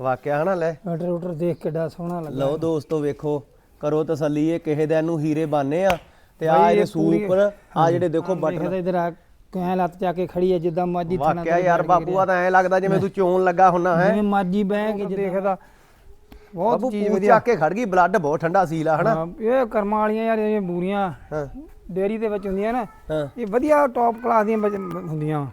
ਵਾਕਿਆ ਹਨਾ ਲੈ। ਆਰਡਰ ਆਰਡਰ ਦੇਖ ਕਿੱਡਾ ਸੋਹਣਾ ਲੱਗਾ। ਲਓ ਦੋਸਤੋ ਵੇਖੋ ਕਰੋ ਤਸੱਲੀ ਇਹ ਕਿਸੇ ਦਿਨ ਨੂੰ ਹੀਰੇ ਬਾਨੇ ਆ ਤੇ ਆ ਇਹਦੇ ਸੂਪ ਆ ਜਿਹੜੇ ਦੇਖੋ ਬਟਨ। ਇਧਰ ਆ ਕਿਵੇਂ ਲੱਤ ਜਾ ਕੇ ਖੜੀ ਹੈ ਜਿੱਦਾਂ ਮਰਜ਼ੀ ਵਾਕਿਆ ਯਾਰ ਬਾਪੂ ਆ ਤਾਂ ਐ ਲੱਗਦਾ ਜਿਵੇਂ ਤੂੰ ਚੋਣ ਲੱਗਾ ਹੁੰਨਾ ਹੈ। ਜਿਵੇਂ ਮਰਜ਼ੀ ਬਹਿ ਕੇ ਦੇਖਦਾ। ਬਹੁਤ ਚੀਜ਼ ਵਧੀਆ। ਚੱਕ ਕੇ ਖੜ ਗਈ ਬਲੱਡ ਬਹੁਤ ਠੰਡਾ ਸੀਲ ਹਨਾ। ਇਹ ਕਰਮਾਂ ਵਾਲੀਆਂ ਯਾਰ ਇਹ ਬੂਰੀਆਂ ਡੇਰੀ ਦੇ ਵਿੱਚ ਹੁੰਦੀਆਂ ਨਾ ਇਹ ਵਧੀਆ ਟੌਪ ਕਲਾਸ ਦੀਆਂ ਹੁੰਦੀਆਂ।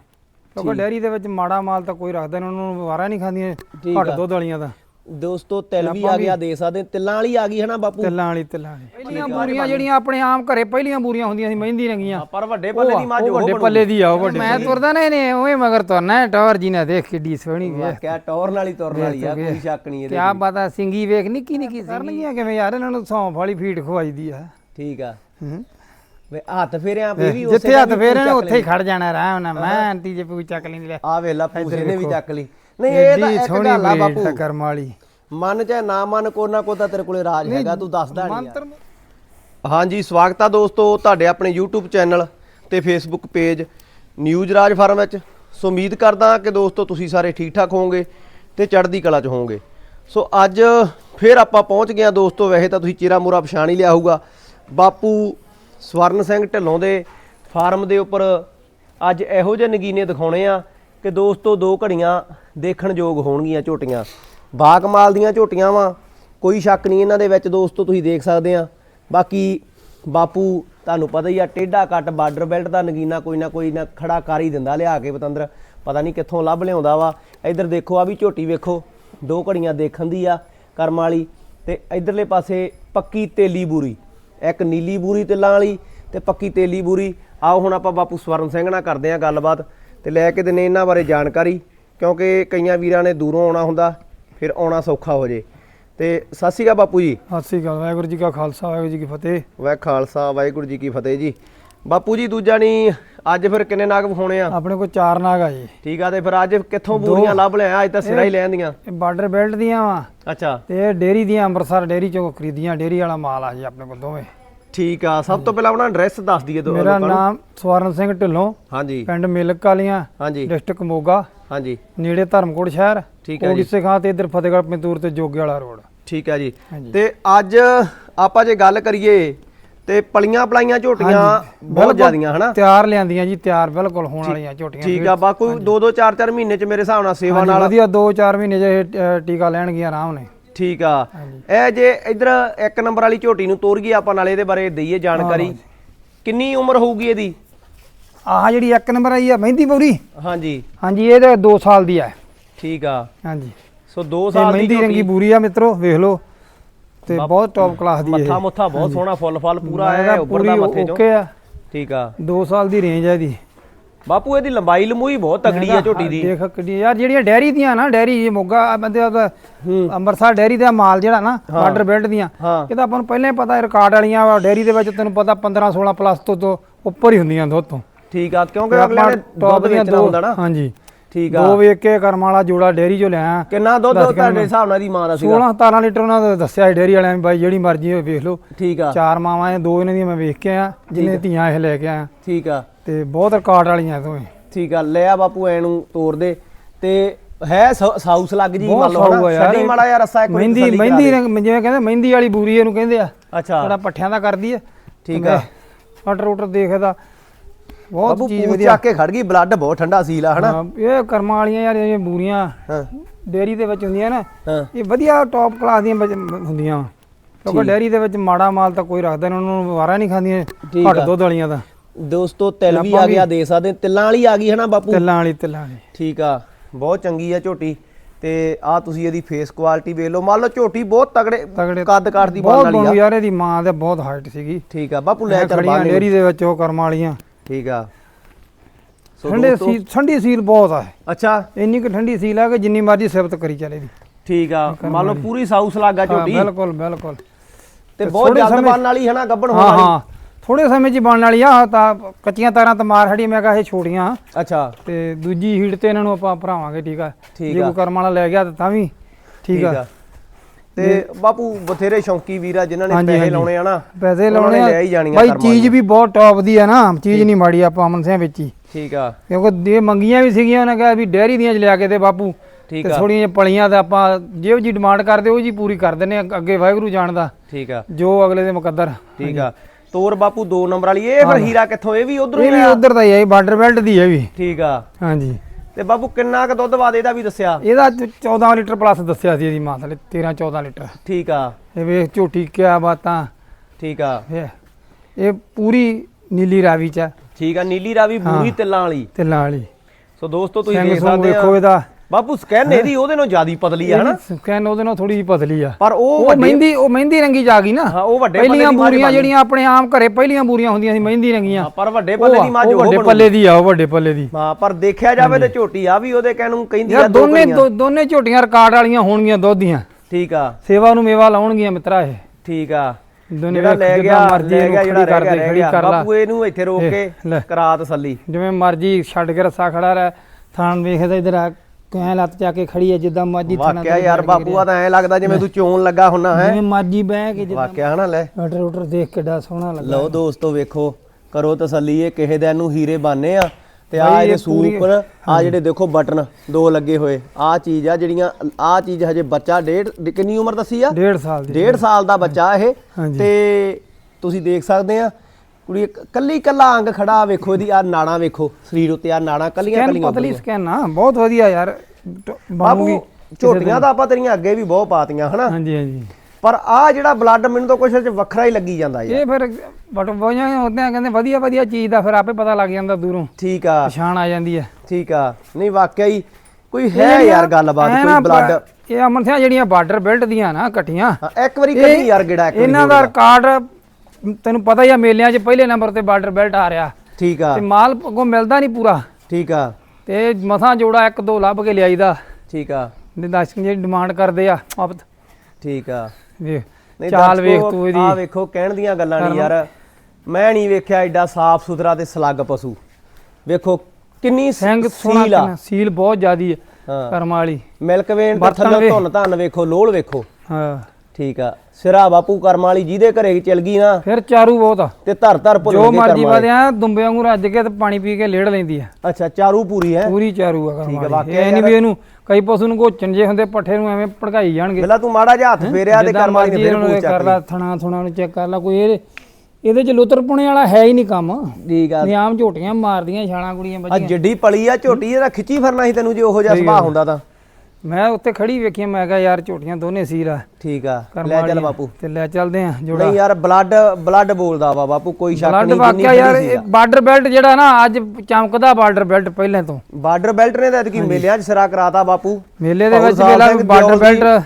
ਕਿਉਂਕਿ ਡੇਰੀ ਦੇ ਵਿੱਚ ਮਾੜਾ ਮਾਲ ਤਾਂ ਕੋਈ ਰੱਖਦਾ ਨਹੀਂ ਉਹਨਾਂ ਨੂੰ ਵਾਰਾ ਨਹੀਂ ਖਾਂਦੀਆਂ ਠੀਕ ਘੱਟ ਆ। ਦੁੱਧ ਵਾਲੀਆਂ ਦਾ ਦੋਸਤੋ ਤਿਲ ਵੀ ਆ ਗਿਆ ਦੇ ਸਕਦੇ ਤਿੱਲਾਂ ਵਾਲੀ ਆ ਗਈ ਹਨਾ ਬਾਪੂ? ਤਿੱਲਾਂ ਵਾਲੀ ਤਿੱਲਾਂ ਵਾਲੀ। ਪਹਿਲੀਆਂ ਬੂਰੀਆਂ ਜਿਹੜੀਆਂ ਆਪਣੇ ਆਮ ਘਰੇ ਪਹਿਲੀਆਂ ਬੂਰੀਆਂ ਹੁੰਦੀਆਂ ਸੀ ਮਹਿੰਦੀ ਰੰਗੀਆਂ। ਹਾਂ, ਪਰ ਵੱਡੇ ਪੱਲੇ ਦੀ ਉਹ ਉਹ ਵੱਡੇ ਪੱਲੇ ਦੀ ਆ ਉਹ ਵੱਡੇ ਮੈਂ ਤੁਰਦਾ ਨਾ ਇਹਨੇ ਓਏ ਮਗਰ ਤੁਰਨਾ ਹੈ, ਟੌਰ ਜੀ ਨਾ ਦੇਖ ਕਿੱਡੀ ਸੋਹਣੀ ਵੇਖ। ਵਾਕਿਆ ਟੌਰ ਨਾਲ ਹੀ ਤੁਰਨ ਵਾਲੀ ਆ ਕੋਈ ਸ਼ੱਕ ਨਹੀਂ ਇਹਦੇ ਕਿਆ ਪਤਾ ਸਿੰਗੀ ਵੇਖ ਨਿੱਕੀ ਨਿੱਕੀ ਕਰਨਗੀਆਂ ਕਿਵੇਂ ਯਾਰ ਇਹਨਾਂ ਨੂੰ ਸੌਂਫ ਵਾਲੀ ਫੀਡ ਖਵਾਈਦੀ ਆ। ਠੀਕ ਆ। ਹੂੰ। ਵੇ ਹੱਥ ਫੇਰਿਆ ਵੀ ਵੀ ਉਸੇ ਜਿੱਥੇ ਹੱਥ ਫੇਰੇ ਨੇ ਉੱਥੇ ਹੀ ਖੜ ਜਾਣਾ ਆਰਾਮ ਨਾਲ। ਮੈਂ ਆਂਟੀ ਜੇ ਪੂ ਚੱਕ ਲੈਂਦੀ ਲੈ ਆ ਵੇਲਾ ਪੂਸੇ ਨੇ ਵੀ ਚੱਕ ਲਈ। ਨਹੀਂ ਇਹ ਤਾਂ ਇੱਕ ਸੋਹਣੀ ਗੱਲ ਆ ਬਾਪੂ। ਕਰਮ ਵਾਲੀ। ਮਨ ਚਾਹੇ ਨਾ ਮਨ ਕੋ ਨਾ ਕੋ ਤਾਂ ਤੇਰੇ ਕੋਲੇ ਰਾਜ ਹੈਗਾ ਤੂੰ ਦੱਸਦਾ ਨਹੀਂ ਹਾਂਜੀ ਸਵਾਗਤ ਆ ਦੋਸਤੋ ਤੁਹਾਡੇ ਆਪਣੇ YouTube ਚੈਨਲ ਤੇ Facebook ਪੇਜ ਨਿਊਜ਼ ਰਾਜ ਫਾਰਮ ਵਿੱਚ। ਸੋ ਉਮੀਦ ਕਰਦਾ ਕਿ ਦੋਸਤੋ ਤੁਸੀਂ ਸਾਰੇ ਠੀਕ ਠਾਕ ਹੋਵੋਗੇ ਤੇ ਚੜ੍ਹਦੀ ਕਲਾ 'ਚ ਹੋਵੋਗੇ। ਸੋ ਅੱਜ ਫਿਰ ਆਪਾਂ ਪਹੁੰਚ ਗਏ ਆ ਦੋਸਤੋ ਵੈਸੇ ਤਾਂ ਤੁਸੀਂ ਚਿਹਰਾ ਮੂਰਾ ਪਛਾਣ ਹੀ ਲਿਆ ਹੋਊਗਾ। ਬਾਪੂ ਸਵਰਨ ਸਿੰਘ ਢਿੱਲੋਂ ਦੇ ਫਾਰਮ ਦੇ ਉੱਪਰ ਅੱਜ ਇਹੋ ਜਿਹੇ ਨਗੀਨੇ ਦਿਖਾਉਣੇ ਆ ਕਿ ਦੋਸਤੋ ਦੋ ਘੜੀਆਂ ਦੇਖਣ ਯੋਗ ਹੋਣਗੀਆਂ ਝੋਟੀਆਂ। ਬਾ ਕਮਾਲ ਦੀਆਂ ਝੋਟੀਆਂ ਵਾ, ਕੋਈ ਸ਼ੱਕ ਨਹੀਂ ਇਹਨਾਂ ਦੇ ਵਿੱਚ ਦੋਸਤੋ ਤੁਸੀਂ ਦੇਖ ਸਕਦੇ ਆ। ਬਾਕੀ ਬਾਪੂ, ਤੁਹਾਨੂੰ ਪਤਾ ਹੀ ਆ, ਟੇਢਾ ਕੱਟ ਬਾਰਡਰ ਬੈਲਟ ਦਾ ਨਗੀਨਾ ਕੋਈ ਨਾ ਕੋਈ ਨਾ ਖੜਾ ਕਰ ਹੀ ਦਿੰਦਾ ਲਿਆ ਕੇ ਪਤੰਦਰ। ਪਤਾ ਨਹੀਂ ਕਿੱਥੋਂ ਲੱਭ ਲਿਆਉਂਦਾ ਵਾ। ਇੱਧਰ ਦੇਖੋ ਆ ਵੀ ਝੋਟੀ ਵੇਖੋ, ਦੋ ਘੜੀਆਂ ਦੇਖਣ ਦੀ ਆ ਕਰਮ ਵਾਲੀ ਤੇ ਇਧਰਲੇ ਪਾਸੇ ਪੱਕੀ ਤੇਲੀ ਬੂਰੀ। ਇੱਕ ਨੀਲੀ ਬੂਰੀ ਤਿੱਲਾਂ ਵਾਲੀ ਤੇ ਪੱਕੀ ਤੇਲੀ ਬੂਰੀ। ਆਓ ਹੁਣ ਆਪਾਂ ਬਾਪੂ ਸਵਰਨ ਸਿੰਘ ਨਾਲ ਕਰਦੇ ਆ ਗੱਲਬਾਤ ਤੇ ਲੈ ਕੇ ਦਿਨੇ ਇਹਨਾਂ ਬਾਰੇ ਜਾਣਕਾਰੀ ਕਿਉਂਕਿ ਕਈਆਂ ਵੀਰਾਂ ਨੇ ਦੂਰੋਂ ਆਉਣਾ ਹੁੰਦਾ ਫਿਰ ਆਉਣਾ ਸੌਖਾ ਹੋ ਜੇ। ਤੇ ਸਤਿ ਸ਼੍ਰੀ ਅਕਾਲ ਬਾਪੂ ਜੀ। ਸਤਿ ਸ੍ਰੀ ਅਕਾਲ ਵਾਹਿਗੁਰੂ ਜੀ ਕਾ ਖਾਲਸਾ ਵਾਹਿਗੁਰੂ ਜੀ ਕੀ ਫਤਿਹ। ਵਾਹਿ ਖਾਲਸਾ ਵਾਹਿਗੁਰੂ ਜੀ ਕੀ ਫਤਿਹ ਜੀ। ਬਾਪੂ ਜੀ ਦੂਜਾ ਨਹੀਂ ਅੱਜ ਫਿਰ ਕਿੰਨੇ ਨਾਗ ਵਿਖਾਉਣੇ ਆ? ਆਪਣੇ ਕੋਲ ਚਾਰ ਨਾਗ ਆ ਜੀ। ਠੀਕ ਆ ਤੇ ਫਿਰ ਅੱਜ ਕਿੱਥੋਂ ਬੂਰੀਆਂ ਲੱਭ ਲਿਆ? ਅੱਜ ਤਾਂ ਸਿਰਾ ਹੀ ਲੈਂਦੀਆਂ ਇਹ ਬਾਰਡਰ ਬੈਲਟ ਦੀਆਂ ਵਾ। ਅੱਛਾ। ਤੇ ਇਹ ਡੇਰੀ ਦੀਆਂ ਅੰਮ੍ਰਿਤਸਰ ਡੇਰੀ ਚੋਂ ਖਰੀਦੀਆਂ ਡੇਰੀ ਵਾਲਾ ਮਾਲ ਆ ਜੀ ਆਪਣੇ ਕੋਲ ਦੋਵੇਂ। ਠੀਕ ਆ ਸਭ ਤੋਂ ਪਹਿਲਾਂ ਆਪਣਾ ਐਡਰੈਸ ਦੱਸ ਦਈਏ ਦੋ ਮੇਰਾ ਨਾਮ ਸਵਰਨ ਸਿੰਘ ਢਿੱਲੋਂ ਹਾਂਜੀ। ਪਿੰਡ ਮਿਲਕ ਵਾਲੀਆਂ ਹਾਂਜੀ। ਡਿਸਟ੍ਰਿਕਟ ਮੋਗਾ ਹਾਂਜੀ। ਨੇੜੇ ਧਰਮਕੋਟ ਸ਼ਹਿਰ ਠੀਕ ਹੈ ਜੀ। ਖਾਂ ਤੇ ਇਧਰ ਫਤਿਹਗੜ੍ਹ ਪੰਤੂਰ ਤੇ ਜੋਗੇ ਵਾਲਾ ਰੋਡ। ਠੀਕ ਆ ਜੀ। ਤੇ ਅੱਜ ਆਪਾਂ ਜੇ ਗੱਲ ਕਰੀਏ ਤੇ ਪਲੀਆਂ ਪਲਾਈਆਂ ਝੋਟੀਆਂ ਬਹੁਤ ਜ਼ਿਆਦੀਆਂ ਹਨਾ? ਤਿਆਰ ਲਿਆਂਦੀਆਂ ਜੀ ਤਿਆਰ ਬਿਲਕੁਲ ਹੋਣ ਵਾਲੀਆਂ ਝੋਟੀਆਂ ਠੀਕ ਆ ਬਾਕੂ 2-2 4-4 ਮਹੀਨੇ ਚ ਮੇਰੇ ਹਿਸਾਬ ਨਾਲ ਸੇਵਾ ਨਾਲ ਵਧੀਆ 2-4 ਮਹੀਨੇ ਜੇ ਟੀਕਾ ਲੈਣਗੀਆਂ ਆਰਾਮ ਨੇ ਠੀਕ ਆ। ਇਹ ਜੇ ਇਧਰ ਇੱਕ ਨੰਬਰ ਵਾਲੀ ਝੋਟੀ ਨੂੰ ਤੋਰ ਗਈ ਆਪਾਂ ਨਾਲ ਇਹਦੇ ਬਾਰੇ ਦਈਏ ਜਾਣਕਾਰੀ। ਕਿੰਨੀ ਉਮਰ ਹੋਊਗੀ ਇਹਦੀ? ਆਹ ਜਿਹੜੀ ਇੱਕ ਨੰਬਰ ਆਈ ਆ ਮਹਿੰਦੀ ਪੂਰੀ? ਹਾਂਜੀ। ਹਾਂਜੀ ਇਹ ਤਾਂ 2 ਸਾਲ ਦੀ ਆ। ਠੀਕ ਆ। ਹਾਂਜੀ। ਸੋ 2 ਇਹ ਸਾਲ ਦੀ ਮਹਿੰਦੀ ਰੰਗੀ ਬੂਰੀ ਆ ਮਿੱਤਰੋ ਵੇਖ ਲਓ। ਤੇ ਬਹੁਤ ਟੌਪ ਕਲਾਸ ਦੀ ਇਹ। ਮੱਥਾ ਮੁੱਥਾ ਬਹੁਤ ਸੋਹਣਾ ਫੁੱਲ ਫਲ ਪੂਰਾ ਇਹਦਾ ਹੈ ਉੱਪਰ ਦਾ ਮੱਥੇ ਚੋਂ। ਓਕੇ ਆ। ਠੀਕ ਆ। 2 ਸਾਲ ਦੀ ਰੇਂਜ ਆ ਇਹਦੀ। ਬਾਪੂ ਇਹਦੀ ਲੰਬਾਈ ਲੰਮੂਈ ਬਹੁਤ ਤਕੜੀ ਆ ਝੋਟੀ ਦੀ। ਦੇਖ ਕਿੱਡੀ ਯਾਰ ਜਿਹੜੀਆਂ ਡੈਰੀ ਦੀਆਂ ਨਾ ਡੈਰੀ ਇਹ ਮੋਗਾ ਬੰਦੇ ਦਾ ਅੰਮ੍ਰਿਤਸਰ ਡੈਰੀ ਦਾ ਮਾਲ ਜਿਹੜਾ ਨਾ ਬਾਰਡਰ ਬੈਲਟ ਦੀਆਂ ਹਾਂ। ਇਹ ਤਾਂ ਆਪਾਂ ਨੂੰ ਪਹਿਲਾਂ ਹੀ ਪਤਾ ਰਿਕਾਰਡ ਵਾਲੀਆਂ ਡੈਰੀ ਦੇ ਵਿੱਚ ਤੈਨੂੰ ਪਤਾ 15 16 ਪਲੱਸ ਤੋਂ ਤੋਂ ਉੱਪਰ ਹੀ ਹੁੰਦੀਆਂ ਦੁੱਧ ਤੋਂ। ਠੀਕ ਆ ਕਿਉਂਕਿ ਅਗਲੇ ਨੇ ਟੌਪ ਦੁੱਧ ਦੀਆਂ ਵੇਚਣਾ ਹੁੰਦਾ ਨਾ। ਹਾਂਜੀ। ਠੀਕ ਆ। ਦੋ ਵੇਖ ਕੇ ਕਰਮ ਵਾਲਾ ਜੋੜਾ ਡੈਰੀ ਚੋਂ ਲਿਆ। ਕਿੰਨਾ ਦੁੱਧ ਤੁਹਾਡੇ ਹਿਸਾਬ ਨਾਲ ਦੀ ਮਾਂ ਦਾ ਸੀਗਾ? 16 17 ਲੀਟਰ ਉਹਨਾਂ ਦਾ ਦੱਸਿਆ ਡੈਰੀ ਵਾਲਿਆਂ ਨੇ ਬਾਈ ਜਿਹੜੀ ਮਰਜ਼ੀ ਹੋਵੇ ਵੇਖ ਲਓ। ਠੀਕ ਆ। ਚਾਰ ਮਾਵਾਂ ਐ ਦੋ ਇਹਨਾਂ ਦੀਆਂ ਮੈਂ ਵੇਖ ਕੇ ਆਇਆ ਜਿੰਨੇ ਧੀਆਂ ਇਹ ਲੈ ਕੇ ਆਇਆ। ਠੀਕ ਆ। ਤੇ ਬਹੁਤ ਰਿਕਾਰਡ ਵਾਲੀਆਂ ਦੋਵੇਂ। ਠੀਕ ਆ ਲੈ ਆ ਬਾਪੂ ਐ ਨੂੰ ਤੋੜ ਦੇ। ਤੇ ਹੈ ਸਾਊਸ ਲੱਗ ਜੀ ਮੰਨ ਲਓ ਆ ਛੱਡੀ ਮਾੜਾ ਯਾਰ ਰਸਾ ਇੱਕ ਮਹਿੰਦੀ ਮਹਿੰਦੀ ਜਿਵੇਂ ਕਹਿੰਦੇ ਮਹਿੰਦੀ ਵਾਲੀ ਬੂਰੀ ਇਹਨੂੰ ਕਹਿੰਦੇ ਆ। ਅੱਛਾ। ਜਿਹੜਾ ਪੱਠਿਆਂ ਦਾ ਕਰਦੀ ਹੈ ਠੀਕ ਆ। ਅਟਰ ਉਟਰ ਦੇਖਦਾ। ਬਹੁਤ ਚੀਜ਼ ਪੂਛ ਵਧੀਆ। ਚੱਕ ਕੇ ਖੜ ਗਈ ਬਲੱਡ ਬਹੁਤ ਠੰਡਾ ਸੀਲ ਹਨਾ? ਹਾਂ, ਇਹ ਕਰਮਾਂ ਵਾਲੀਆਂ ਯਾਰ ਇਹ ਬੂਰੀਆਂ ਹਾਂ। ਡੇਰੀ ਦੇ ਵਿੱਚ ਹੁੰਦੀਆਂ ਨਾ ਹਾਂ। ਇਹ ਵਧੀਆ ਟੌਪ ਕਲਾਸ ਦੀਆਂ ਵਿੱਚ ਹੁੰਦੀਆਂ। ਵਾਂ। ਕਿਉਂਕਿ ਡੇਰੀ ਦੇ ਵਿੱਚ ਮਾੜਾ ਮਾਲ ਤਾਂ ਕੋਈ ਰੱਖਦਾ ਨਹੀਂ ਉਹਨਾਂ ਨੂੰ ਵਾਰਾ ਨਹੀਂ ਖਾਂਦੀਆਂ ਠੀਕ ਘੱਟ ਆ। ਦੁੱਧ ਵਾਲੀਆਂ ਦਾ ਦੋਸਤੋ ਤਿਲ ਵੀ ਆ ਗਿਆ ਦੇ ਸਕਦੇ ਤਿੱਲਾਂ ਵਾਲੀ ਆ ਗਈ ਹਨਾ ਬਾਪੂ? ਤਿੱਲਾਂ ਵਾਲੀ ਤਿੱਲਾਂ ਵਾਲੀ। ਠੀਕ ਆ। ਬਹੁਤ ਚੰਗੀ ਆ ਝੋਟੀ। ਤੇ ਆ ਤੁਸੀਂ ਇਹਦੀ ਫੇਸ ਕੁਆਲਿਟੀ ਵੇਖ ਲਓ। ਮੰਨ ਲਓ ਝੋਟੀ ਬਹੁਤ ਤਗੜੇ ਤਗੜੇ ਕੱਦ ਕਾਠ ਦੀ ਬਹੁਤ ਵਾਲੀ ਬਣੂ ਆ ਯਾਰ ਇਹਦੀ ਮਾਂ ਦੇ ਬਹੁਤ ਹਾਈਟ ਸੀਗੀ। ਠੀਕ ਆ। ਬਾਪੂ ਲੈ ਚੱਲ ਖੜੀਆਂ ਬਾਹਰ ਡੇਰੀ ਦੇ ਵਿੱਚ ਉਹ ਕਰਮਾਂ ਵਾਲੀਆਂ। ਠੀਕ ਆ। ਸੋ ਠੰਡੇ ਦੋਸਤੋ ਸੀਲ ਠੰਡੀ ਸੀਲ ਬਹੁਤ ਆ। ਅੱਛਾ। ਇੰਨੀ ਕੁ ਠੰਡੀ ਸੀਲ ਆ ਕਿ ਜਿੰਨੀ ਮਰਜ਼ੀ ਸਿਫਤ ਕਰੀ ਚੱਲੇ ਦੀ ਠੀਕ ਆ। ਮੰਨ ਲਓ ਪੂਰੀ ਸਾਊਸ ਲੱਗਾ ਹਾਂ ਝੋਟੀ। ਬਿਲਕੁਲ ਬਿਲਕੁਲ। ਤੇ ਬਹੁਤ ਜਲਦ ਸਮੇਂ- ਬਣਨ ਵਾਲੀ ਹਨਾ ਗੱਬਣ ਹੋਣ ਹਾਂ ਵਾਲੀ। ਹਾਂ। ਥੋੜੇ ਸਮੇਂ 'ਚ ਹੀ ਬਣਨ ਵਾਲੀ ਆ ਤਾਂ ਕੱਚੀਆਂ ਤਾਰਾਂ ਤਾਂ ਮਾਰ ਹੜੀ ਮੈਂ ਕਿਹਾ ਇਹ ਛੋਟੀਆਂ। ਅੱਛਾ। ਤੇ ਦੂਜੀ ਹੀਟ ਤੇ ਇਹਨਾਂ ਨੂੰ ਆਪਾਂ ਭਰਾਵਾਂਗੇ ਠੀਕ ਆ। ਠੀਕ ਜੇ ਆ। ਕੋਈ ਕਰਮ ਵਾਲਾ ਲੈ ਗਿਆ ਤਾਂ ਤਾਂ ਵੀ ਠੀਕ ਆ। ਤੇ ਬਾਪੂ ਬਥੇਰੇ ਸ਼ੌਂਕੀ ਵੀਰ ਆ ਜਿਨ੍ਹਾਂ ਨੇ ਪੈਸੇ। ਲਾਉਣੇ ਆ ਨਾ ਪੈਸੇ ਲਾਉਣੇ ਆ। ਲੈ ਹੀ ਜਾਣੀਆਂ ਬਾਈ ਚੀਜ਼ ਵੀ ਬਹੁਤ ਟੌਪ ਦੀ ਆ ਨਾ ਚੀਜ਼ ਨਹੀਂ ਮਾੜੀ ਆਪਾਂ ਅਮਨ ਸਿੰਘ ਵਿੱਚ ਹੀ। ਠੀਕ ਆ। ਕਿਉਂਕਿ ਦੇ ਮੰਗੀਆਂ ਵੀ ਸੀਗੀਆਂ ਉਹਨੇ ਕਿਹਾ ਵੀ ਡੈਰੀ ਦੀਆਂ ਚ ਲਿਆ ਕੇ ਤੇ ਬਾਪੂ। ਠੀਕ ਆ। ਥੋੜੀਆਂ ਜਿਹੀਆਂ ਪਲੀਆਂ ਤੇ ਆਪਾਂ ਜਿਹੋ ਜੀ ਡਿਮਾਂਡ ਕਰਦੇ ਉਹ ਜੀ ਪੂਰੀ ਕਰ ਦਿੰਨੇ ਆ ਅੱਗੇ ਵਾਹਿਗੁਰੂ ਜਾਣਦਾ। ਠੀਕ ਆ। ਜੋ ਅਗਲੇ ਦੇ ਮੁਕੱਦਰ। ਠੀਕ ਆ। ਤੋਰ ਬਾਪੂ 2 ਨੰਬਰ ਵਾਲੀ ਇਹ ਫਿਰ ਹੀਰਾ ਕਿੱਥੋਂ ਇਹ ਵੀ ਉਧਰੋਂ ਇਹ ਵੀ ਉਧਰ ਦਾ ਹੀ ਹੈ ਬਾਰਡਰ ਬੈਲਟ ਦੀ ਹੈ ਵੀ। ਠੀਕ ਆ। ਹਾਂਜੀ। ਤੇ ਬਾਪੂ ਕਿੰਨਾ ਕ ਦੁੱਧ ਬਾਦ ਇਹਦਾ ਵੀ ਦੱਸਿਆ? ਇਹਦਾ ਚ- 14 ਲੀਟਰ ਪਲੱਸ ਦੱਸਿਆ ਸੀ ਇਹਦੀ ਮਾਂ ਥਲੇ 13 14 ਲੀਟਰ। ਠੀਕ ਆ। ਇਹ ਵੇਖ ਝੋਟੀ ਕਿਆ ਬਾਤਾਂ। ਠੀਕ ਆ। ਇਹ ਪੂਰੀ ਨੀਲੀ ਰਾਵੀ ਚ ਠੀਕ ਆ ਨੀਲੀ ਰਾਵੀ ਬੂਰੀ ਤਿੱਲਾਂ ਵਾਲੀ। ਤੇ ਲਾਲੀ ਸੋ ਦੋਸਤੋ ਤੁਸੀਂ ਦੇਖ ਸਕਦੇ ਵੇਖੋ ਆ ਇਹਦਾ। ਬਾਪੂ ਸਕੈਨ ਇਹਦੀ ਉਹਦੇ ਨਾਲੋਂ ਜ਼ਿਆਦੀ ਪਤਲੀ ਆ ਹਨਾ? ਸਕੈਨ ਉਹਦੇ ਨਾਲ ਥੋੜੀ ਜਿਹੀ ਪਤਲੀ ਆ। ਪਰ ਉਹ ਮਹਿੰਦੀ ਉਹ ਮਹਿੰਦੀ ਰੰਗੀ ਜਾ ਗਈ ਨਾ। ਹਾਂ ਉਹ ਵੱਡੇ ਪਹਿਲੀਆਂ ਪੱਲੇ ਦੀ ਮੱਝ ਬੂਰੀਆਂ ਜਿਹੜੀਆਂ ਆਪਣੇ ਆਮ ਘਰੇ ਪਹਿਲੀਆਂ ਬੂਰੀਆਂ ਹੁੰਦੀਆਂ ਸੀ ਮਹਿੰਦੀ ਰੰਗੀਆਂ। ਹਾਂ, ਪਰ ਵੱਡੇ ਪੱਲੇ ਦੀ ਉਹ ਉਹ ਵੱਡੇ। ਪੱਲੇ ਦੀ ਆ ਉਹ ਵੱਡੇ ਪੱਲੇ ਦੀ। ਹਾਂ ਪਰ ਦੇਖਿਆ ਜਾਵੇ ਤੇ ਝੋਟੀ ਆ ਵੀ ਉਹਦੇ ਕਹਿਣ ਨੂੰ ਕਹਿੰਦੀ ਆ ਦੋਨੇ ਦੋਨੇ ਝੋਟੀਆਂ ਰਿਕਾਰਡ ਵਾਲੀਆਂ ਹੋਣਗੀਆਂ ਦੁੱਧ ਦੀਆਂ ਠੀਕ ਆ। ਸੇਵਾ ਨੂੰ ਮੇਵਾ ਲਾਉਣਗੀਆਂ ਮਿੱਤਰਾ ਇਹ। ਠੀਕ ਆ। ਜਿਹੜਾ ਲੈ ਗਿਆ ਮਰਜ਼ੀ ਜਿਹੜਾ ਖੜੀ ਕਰ ਦੇ, ਖੜੀ ਕਰ। ਲਾ। ਬਾਪੂ ਇਹਨੂੰ ਇੱਥੇ ਰੋਕ ਕੇ। ਕਰਾ ਤਸੱਲੀ। ਜਿਵੇਂ ਮਰਜ਼ੀ ਛੱਡ ਕੇ ਰੱਸਾ ਖੜਾ ਰਹਿ ਥਾਣ ਵੇਖਦਾ ਇਧਰ ਆ ਕਿਵੇਂ ਲੱਤ ਚਾ ਕੇ ਖੜੀ ਹੈ ਜਿੱਦਾਂ ਮਰਜ਼ੀ ਥਾਣਾ ਵਾਕਿਆ ਯਾਰ ਬਾਪੂ ਆ ਤਾਂ ਐ ਲੱਗਦਾ ਜਿਵੇਂ ਤੂੰ ਚੋਣ ਲੱਗਾ ਹੁੰਨਾ ਹੈ। ਜਿਵੇਂ ਮਰਜ਼ੀ ਬਹਿ ਕੇ ਜਿੱਦਾਂ ਵਾਕਿਆ ਹਨਾ ਲੈ। ਆਰਡਰ ਆਰਡਰ ਦੇਖ ਕਿੱਡਾ ਸੋਹਣਾ ਲੱਗਾ। ਲਓ ਦੋਸਤੋ ਵੇਖੋ ਕਰੋ ਤਸੱਲੀ ਇਹ ਕਿਸੇ ਦਿਨ ਨੂੰ ਹੀਰੇ ਬਾਨੇ ਆ ਤੇ ਆ ਇਹਦੇ ਇਹ ਸੂਰ ਪੂਰੀ- ਉੱਪਰ ਆ ਜਿਹੜੇ ਦੇਖੋ ਬਟਨ ਦੋ ਲੱਗੇ ਹੋਏ। ਆ ਚੀਜ਼ ਆ ਜਿਹੜੀਆਂ ਆ ਚੀਜ਼ ਹਜੇ ਬੱਚਾ ਡੇਢ ਕਿੰਨੀ ਉਮਰ ਦੱਸੀ ਆ? ਡੇਢ ਸਾਲ ਦੀ। ਡੇਢ ਸਾਲ ਦਾ ਬੱਚਾ ਇਹ। ਤੇ ਤੁਸੀਂ ਦੇਖ ਸਕਦੇ ਆ ਕੁੜੀ ਕੱਲੀ ਕੱਲਾ ਅੰਗ ਖੜਾ ਵੇਖੋ ਇਹਦੀ ਆ ਨਾੜਾਂ ਵੇਖੋ ਸਰੀਰ ਉੱਤੇ ਆ ਨਾੜਾਂ ਕੱਲੀਆਂ ਕੱਲੀਆਂ ਪਤਲੀ ਸਕੈਨ ਆ। ਬਹੁਤ ਵਧੀਆ ਯਾਰ ਬਾਬੂ ਝੋਟੀਆਂ ਤਾਂ ਆਪਾਂ ਤੇਰੀਆਂ ਅੱਗੇ ਵੀ ਬਹੁਤ ਪਾਤੀਆਂ ਹਨਾ? ਹਾਂਜੀ ਹਾਂਜੀ। ਪਰ ਆ ਜਿਹੜਾ ਬਲੱਡ ਮੈਨੂੰ ਤਾਂ ਕੁਛ 'ਚ ਵੱਖਰਾ ਹੀ ਲੱਗੀ ਜਾਂਦਾ ਯਾਰ। ਇਹ ਫਿਰ ਬਟ ਬੋਈਆਂ ਹੁੰਦੇ ਆ ਕਹਿੰਦੇ ਵਧੀਆ ਵਧੀਆ ਚੀਜ਼ ਦਾ ਫਿਰ ਆਪੇ ਪਤਾ ਲੱਗ ਜਾਂਦਾ ਦੂਰੋਂ। ਠੀਕ ਆ। ਪਛਾਣ ਆ ਜਾਂਦੀ ਹੈ। ਠੀਕ ਆ। ਨਹੀਂ ਵਾਕਿਆ ਹੀ ਕੋਈ ਹੈ ਯਾਰ ਗੱਲਬਾਤ ਕੋਈ ਬਲੱਡ ਇਹ ਅਮਨ ਸਿਆ ਜਿਹੜੀਆਂ ਬਾਰਡਰ ਬੈਲਟ ਦੀਆਂ ਨਾ ਕਟੀਆਂ ਇੱਕ ਵਾਰੀ ਕੱਢੀ ਯਾਰ ਗੇੜਾ ਇਹਨਾਂ ਦਾ ਰਿਕਾਰਡ ਤੈਨੂੰ ਪਤਾ ਹੀ ਆ ਮੇਲਿਆਂ 'ਚ ਪਹਿਲੇ ਨੰਬਰ ਤੇ ਬਾਰਡਰ ਬੈਲਟ ਆ ਰਿਹਾ। ਠੀਕ ਆ। ਤੇ ਮਾਲ ਅੱਗੋਂ ਮਿਲਦਾ ਨਹੀਂ ਪੂਰਾ। ਠੀਕ ਆ। ਤੇ ਮਸਾਂ ਜੋੜਾ ਇੱਕ ਦੋ ਲੱਭ ਕੇ ਲਿਆਈਦਾ। ਠੀਕ ਆ। ਦੇ ਦਰਸ਼ਕ ਜਿਹੜੀ ਡਿਮਾਂਡ ਕਰਦੇ ਆ ਆਪ ਠੀਕ ਆ। ਵੇਖ ਨਹੀਂ ਚਾਲ ਵੇਖ ਤੂੰ ਆ ਇਹਦੀ ਵੇਖੋ ਕਹਿਣ ਦੀਆਂ ਗੱਲਾਂ ਨਹੀਂ ਯਾਰ। ਮੈਂ ਨਹੀਂ ਵੇਖਿਆ ਐਡਾ ਸਾਫ਼ ਸੁਥਰਾ ਤੇ ਸਲੱਗ ਪਸ਼ੂ। ਵੇਖੋ ਕਿੰਨੀ ਸਿੰਘ ਸੋਹਣਾ ਸੀਲ ਆ। ਬਹੁਤ ਜ਼ਿਆਦੀ ਹੈ। ਕਰਮ ਵਾਲੀ। ਮਿਲਕ ਵੇਨ ਥੱਲੇ। ਧੁੰਨ ਧੰਨ ਵੇਖੋ ਲੋਲ ਵੇਖੋ। ਹਾਂ। ਠੀਕ ਆ। ਸਿਰਾ ਬਾਪੂ ਕਰਮ ਵਾਲੀ ਜਿਹਦੇ ਘਰੇ ਚਲ ਗਈ ਨਾ ਫਿਰ ਚਾਰੂ ਬਹੁਤ ਆ। ਤੇ ਧਰ ਧਰ ਭੁੱਲ ਜੋ ਮਰਜ਼ੀ ਵਾਲੀ। ਵਧਿਆ ਦੁੰਬੇ ਵਾਂਗੂ ਰੱਜ ਕੇ ਤੇ ਪਾਣੀ ਪੀ ਕੇ ਲੇੜ ਲੈਂਦੀ ਆ। ਅੱਛਾ ਚਾਰੂ ਪੂਰੀ ਹੈ? ਪੂਰੀ ਚਾਰੂ ਆ ਕਰਮ ਠੀਕ ਆ, ਵਾਲੀ। ਵਾਕਿਆ ਇਹ ਨਹੀਂ ਵੀ ਇਹਨੂੰ ਕਈ ਪਸ਼ੂ ਨੂੰ ਘੋਚਣ ਜੇ ਹੁੰਦੇ ਪੱਠੇ ਨੂੰ ਐਵੇਂ ਭੜਕਾਈ ਜਾਣਗੇ। ਪਹਿਲਾਂ ਤੂੰ ਮਾੜਾ ਜਿਹਾ ਹੱਥ ਫੇਰਿਆ ਤੇ ਕਰਮ ਵਾਲੀ ਨੇ ਫਿਰ ਪੂਛ ਚੱਕ ਲਾ ਥਣਾ ਥੁਣਾ ਨੂੰ ਚੈੱਕ ਕਰ ਲਾ ਕੋਈ ਇਹ ਇਹਦੇ ਚ ਲੁੱਤਰ ਪੁਣੇ ਵਾਲਾ ਹੈ ਹੀ ਨਹੀਂ ਕੰਮ। ਠੀਕ ਆ। ਨਿਆਮ ਝੋਟੀਆਂ ਮਾਰਦੀਆਂ ਛਾਲਾਂ ਕੁੜੀਆਂ ਆ ਬੱਜੀਆਂ ਜਿੱਡੀ ਪਲੀ ਆ ਝੋਟੀ ਇਹਦਾ ਖਿੱਚੀ ਫਿਰਨਾ ਸੀ ਤੈਨੂੰ ਜੇ ਉਹੋ ਜਿਹਾ ਸੁਭਾਅ ਹੁੰਦਾ ਤਾਂ। ਮੈਂ ਉੱਤੇ ਖੜੀ ਵੇਖੀਆਂ ਮੈਂ ਕਿਹਾ ਯਾਰ ਝੋਟੀਆਂ ਦੋਨੇ ਸੀਲ ਆ। ਠੀਕ ਆ। ਕਰਮ ਲੈ ਚੱਲ ਵਾਲੀਆਂ। ਬਾਪੂ। ਤੇ ਲੈ ਚੱਲਦੇ ਆ ਜੋੜਾ। ਨਹੀਂ ਯਾਰ ਬਲੱਡ ਬਲੱਡ ਬੋਲਦਾ ਵਾ ਬਾਪੂ ਕੋਈ ਸ਼ੱਕ ਬਲੱਡ ਨਹੀਂ ਵਾਕਿਆ ਯਾਰ ਇਹ ਬਾਰਡਰ ਬੈਲਟ ਜਿਹੜਾ ਨਾ ਅੱਜ ਚਮਕਦਾ ਬਾਰਡਰ ਬੈਲਟ ਪਹਿਲਾਂ ਤੋਂ। ਬਾਰਡਰ ਬੈਲਟ ਨੇ ਤਾਂ ਐਤਕੀ ਮੇਲਿਆਂ 'ਚ ਸਿਰਾ ਕਰਾਤਾ ਬਾਪੂ। ਮੇਲੇ ਦੇ ਵਿੱਚ ਸਾਹਿਬ ਵੇਲਾ ਸਿੰਘ ਬਾਰਡਰ ਦਿਓਲ ਬੈਲਟ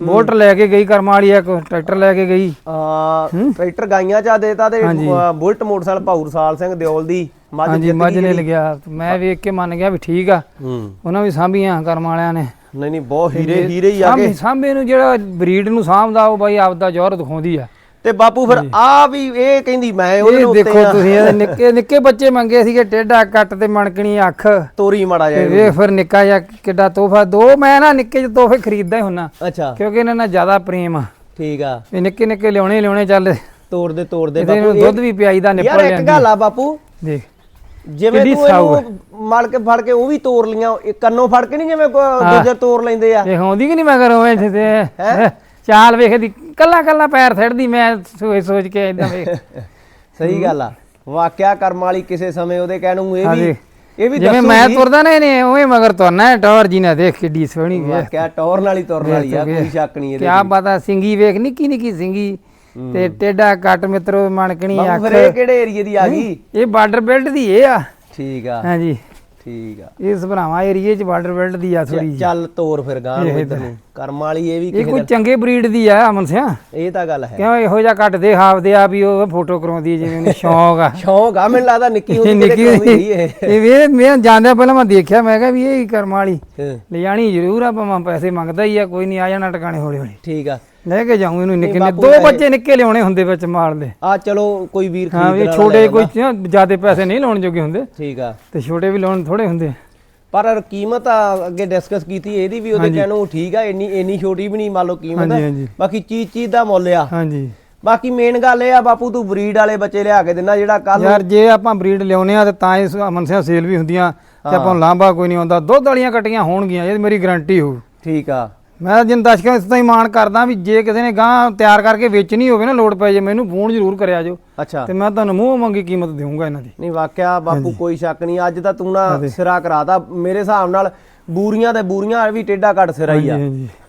ਬੋਲਟ ਲੈ ਕੇ ਗਈ ਕਰਮ ਵਾਲੀ ਇੱਕ ਟਰੈਕਟਰ ਲੈ ਕੇ ਗਈ। ਆ ਟਰੈਕਟਰ ਗਾਈਆਂ 'ਚ ਦੇਤਾ ਤੇ ਅ, ਬੁਲਟ ਮੋਟਰਸਾਈਕਲ ਭਾਊ ਰਸਾਲ ਸਿੰਘ ਦਿਓਲ ਦੀ ਮੱਝ ਹਾਂਜੀ ਜਿੱਤ ਮੱਝ ਨੇ। ਲਗਿਆ ਮੈਂ ਵੇਖ ਕੇ ਮੰਨ ਗਿਆ ਵੀ ਠੀਕ ਆ। ਹੂੰ। ਉਹਨਾਂ ਵੀ ਸਾਂਭੀਆਂ ਕਰਮ ਵਾਲਿਆਂ ਨੇ। ਨਹੀਂ ਨਹੀਂ ਬਹੁਤ ਹੀਰੇ ਹੀਰੇ ਹੀ ਆ ਗਏ। ਸਾਂਭੇ ਨੂੰ ਜਿਹੜਾ ਬਰੀਡ ਨੂੰ ਸਾਂਭਦਾ ਉਹ ਬਾਈ ਆਪਦਾ ਜ਼ੋਰ ਦਿਖਾਉਂਦੀ ਆ। ਤੇ ਬਾਪੂ ਫਿਰ ਆ ਵੀ ਇਹ ਕਹਿੰਦੀ ਮੈਂ ਉਹਦੇ ਇਹ ਉੱਤੇ ਦੇਖੋ ਤੁਸੀਂ ਇਹਦੇ ਨਿੱਕੇ ਨਿੱਕੇ ਬੱਚੇ ਮੰਗੇ ਸੀਗੇ ਟੇਡਾ ਕੱਟ ਤੇ ਮਣਕਣੀ ਅੱਖ। ਤੋਰੀ ਮਾੜਾ ਜਾਏ ਵੇਖ ਫਿਰ ਨਿੱਕਾ ਜਿਹਾ ਕਿੱਡਾ ਤੋਹਫਾ। ਦੋ ਮੈਂ ਨਾ ਨਿੱਕੇ ਜਿਹੇ ਤੋਹਫੇ ਖਰੀਦਦਾ ਹੀ ਹੁੰਨਾ ਅੱਛਾ। ਕਿਉਂਕਿ ਇਹਨਾਂ ਨਾਲ ਜ਼ਿਆਦਾ ਪ੍ਰੇਮ ਆ। ਠੀਕ ਆ। ਇਹ ਨਿੱਕੇ ਨਿੱਕੇ ਲਿਆਉਣੇ ਲਿਆਉਣੇ ਚੱਲ। ਤੋੜ ਦੇ ਤੋੜ ਦੇ ਇਹਦੇ ਬਾਪੂ ਇਹ- ਦੁੱਧ ਵੀ ਪਿਆਈਦਾ ਯਾਰ ਨਿੱਪਲ ਇੱਕ ਲੈਂਦੀ ਗੱਲ ਆ ਬਾਪੂ। ਦੇਖ। ਜਿਵੇਂ ਤੂੰ ਸਾਊ ਇਹਨੂੰ ਮਲ ਕੇ ਫੜ ਕੇ ਉਹ ਵੀ ਤੋੜ ਲੀਆਂ ਇਹ ਕੰਨੋਂ ਫੜ ਕੇ ਨਹੀਂ ਜਿਵੇਂ ਕੋ- ਦੂਜੇ ਤੋੜ ਲੈਂਦੇ ਆ। ਆਉਂਦੀ ਕਿ ਨਹੀਂ ਮਗਰ ਉਹ ਇੱਥੇ ਤੇ? ਚਾਲ ਵੇਖਦੀ ਕੱਲਾ ਕੱਲਾ ਪੈਰ ਥੜਦੀ ਮੈਂ ਸੋਚ ਸੋਚ ਕੇ ਇਦਾਂ ਵੇਖ। ਸਹੀ ਗੱਲ ਆ। ਵਾਕਿਆ ਕਰਮ ਵਾਲੀ ਕਿਸੇ ਸਮੇਂ ਉਹਦੇ ਕਹਿਣ ਨੂੰ ਇਹ ਹਾਂ ਵੀ। ਇਹ ਵੀ ਜਿਵੇਂ ਮੈਂ ਤੁਰਦਾ ਨਾ ਇਹਨੇ ਉਵੇਂ ਮਗਰ ਤੁਰਨਾ ਹੈ ਟੌਰ ਜੀ ਨੇ ਦੇਖ ਕਿੱਡੀ ਸੋਹਣੀ ਵੇਖ। ਵਾਕਿਆ ਟੌਰ ਨਾਲ ਹੀ ਤੁਰਨ ਵਾਲੀ ਆ। ਕੋਈ ਸ਼ੱਕ ਨਹੀਂ ਇਹਦੇ ਕਿਆ ਪਤਾ ਸਿੰਗੀ ਵੇਖ ਨਿੱਕੀ ਨਿੱਕੀ ਸਿੰਗੀ। ਤੇ ਟੇਡਾ ਕੱਟ ਮਿੱਤਰੋ ਮਣਕਣੀ ਅੱਖ। ਫਿਰ ਇਹ ਕਿਹੜੇ ਏਰੀਏ ਦੀ ਆ ਗਈ? ਇਹ ਬਾਰਡਰ ਬੈਲਟ ਦੀ ਇਹ ਆ। ਠੀਕ ਆ। ਹਾਂਜੀ। ਠੀਕ ਆ। ਇਸ ਭਰਾਵਾਂ ਏਰੀਏ ਚ ਬਾਰਡਰ ਬੈਲਟ ਦੀ ਆ ਥੋੜੀ ਚੱਲ ਤੋਰ ਫਿਰ ਗਾਂ ਨੂੰ ਇੱਧਰ ਨੂੰ ਕਰਮ ਵਾਲੀ ਇਹ ਵੀ ਇਹ ਕੋਈ ਦਾ ਚੰਗੇ ਬਰੀਡ ਦੀ ਆ ਅਮਨ ਸਿਆ। ਇਹ ਤਾਂ ਗੱਲ ਹੈ। ਕਿਉਂ ਇਹੋ ਜਿਹਾ ਕੱਟਦੇ ਹਾਵਦੇ ਆ ਵੀ ਉਹ ਫੋਟੋ ਕਰਾਉਂਦੀ ਜਿਵੇਂ ਉਹਨੂੰ ਸ਼ੌਂਕ ਆ। ਸ਼ੌਂਕ ਆ ਮੈਨੂੰ ਲੱਗਦਾ ਨਿੱਕੀ ਹੁੰਦੀ ਨਿੱਕੀ ਕਰਾਉਂਦੀ ਇਹ ਇਹ ਵੇ ਮੈਂ ਜਾਂਦਿਆਂ ਪਹਿਲਾਂ ਮੈਂ ਦੇਖਿਆ ਮੈਂ ਕਿਹਾ ਵੀ ਇਹ ਹੀ ਕਰਮ ਵਾਲੀ। ਹਾਂ, ਲੈ ਜਾਣੀ ਜ਼ਰੂਰ ਆ ਭਾਵੇਂ ਪੈਸੇ ਮੰਗਦਾ ਹੀ ਆ ਕੋਈ ਨਹੀਂ ਆ ਜਾਣਾ ਟਿਕਾਣੇ ਹੌਲੀ ਹੌਲੀ ਠੀਕ ਆ। ਲੈ ਕੇ ਜਾਉਂ ਇਹਨੂੰ ਨਿੱਕੇ ਨੇ ਬਾਪੂ ਦੋ ਬੱਚੇ ਨਿੱਕੇ ਲਿਆਉਣੇ ਹੁੰਦੇ ਵਿੱਚ ਮਾਲ ਦੇ। ਆ ਚਲੋ ਕੋਈ ਵੀਰ ਹਾਂ ਵੀ ਖਰੀਦ ਛੋਟੇ ਕੋਈ। ਜਿਆਦੇ ਪੈਸੇ ਨਹੀਂ ਲਾਉਣ ਜੋਗੇ ਹੁੰਦੇ। ਠੀਕ ਆ। ਤੇ ਛੋਟੇ ਵੀ ਲਾਉਣ ਥੋੜੇ ਹੁੰਦੇ। ਪਰ ਕੀਮਤ ਆ ਅੱਗੇ ਡਿਸਕਸ ਕੀਤੀ ਇਹਦੀ ਵੀ ਉਹਦੇ ਕਹਿਣ ਠੀਕ ਆ ਇੰਨੀ ਇੰਨੀ ਛੋਟੀ ਵੀ ਨਹੀਂ ਮੰਨ ਲਓ ਕੀਮਤ। ਬਾਕੀ ਚੀਜ਼ ਚੀਜ਼ ਦਾ ਮੁੱਲ ਆ। ਹਾਂਜੀ। ਬਾਕੀ ਮੇਨ ਗੱਲ ਇਹ ਆ ਬਾਪੂ ਤੂੰ ਬਰੀਡ ਵਾਲੇ ਬੱਚੇ ਲਿਆ ਕੇ ਦਿੰਦਾ ਜਿਹੜਾ ਕੱਲ ਯਾਰ ਜੇ ਆਪਾਂ ਬਰੀਡ ਲਿਆਉਨੇ ਆ ਤੇ ਤਾਂ ਹੀ ਅਮਨ ਸਿਆ ਸੇਲ ਵੀ ਹੁੰਦੀਆਂ। ਤੇ ਆਪਾਂ ਨੂੰ ਲਾਂਭਾ ਕੋਈ ਨਹੀਂ ਆਉਂਦਾ ਦੁੱਧ ਵਾਲੀਆਂ ਕੱਟੀਆਂ ਹੋਣਗੀਆਂ ਇਹ ਮੇਰੀ ਗਾਰੰਟੀ ਹੋ ਠੀਕ ਆ। ਮੈਂ ਜਿੰਨ ਦਰਸ਼ਕਾਂ ਇਸ ਤੋਂ ਹੀ ਮਾਣ ਕਰਦਾ ਵੀ ਜੇ ਕਿਸੇ ਨੇ ਗਾਂ ਤਿਆਰ ਕਰਕੇ ਵੇਚਣੀ ਹੋਵੇ ਨਾ ਲੋੜ ਪੈ ਜੇ ਮੈਨੂੰ ਫੋਨ ਜ਼ਰੂਰ ਕਰਿਆ ਜੋ ਅੱਛਾ। ਤੇ ਮੈਂ ਤੁਹਾਨੂੰ ਮੂੰਹ ਮੰਗੀ ਕੀਮਤ ਦੇਵਾਂਗਾ ਇਹਨਾਂ ਦੀ। ਨਹੀਂ ਵਾਕਿਆ ਬਾਪੂ ਕੋਈ ਸ਼ੱਕ ਨਹੀਂ ਅੱਜ ਤਾਂ ਤੂੰ ਨਾ ਸਿਰਾ ਕਰਾਤਾ। ਮੇਰੇ ਹਿਸਾਬ ਨਾਲ ਬੂਰੀਆਂ ਤੇ ਬੂਰੀਆਂ ਵੀ ਟੇਡਾ ਘੱਟ ਸਿਰਾ ਹੀ ਆ।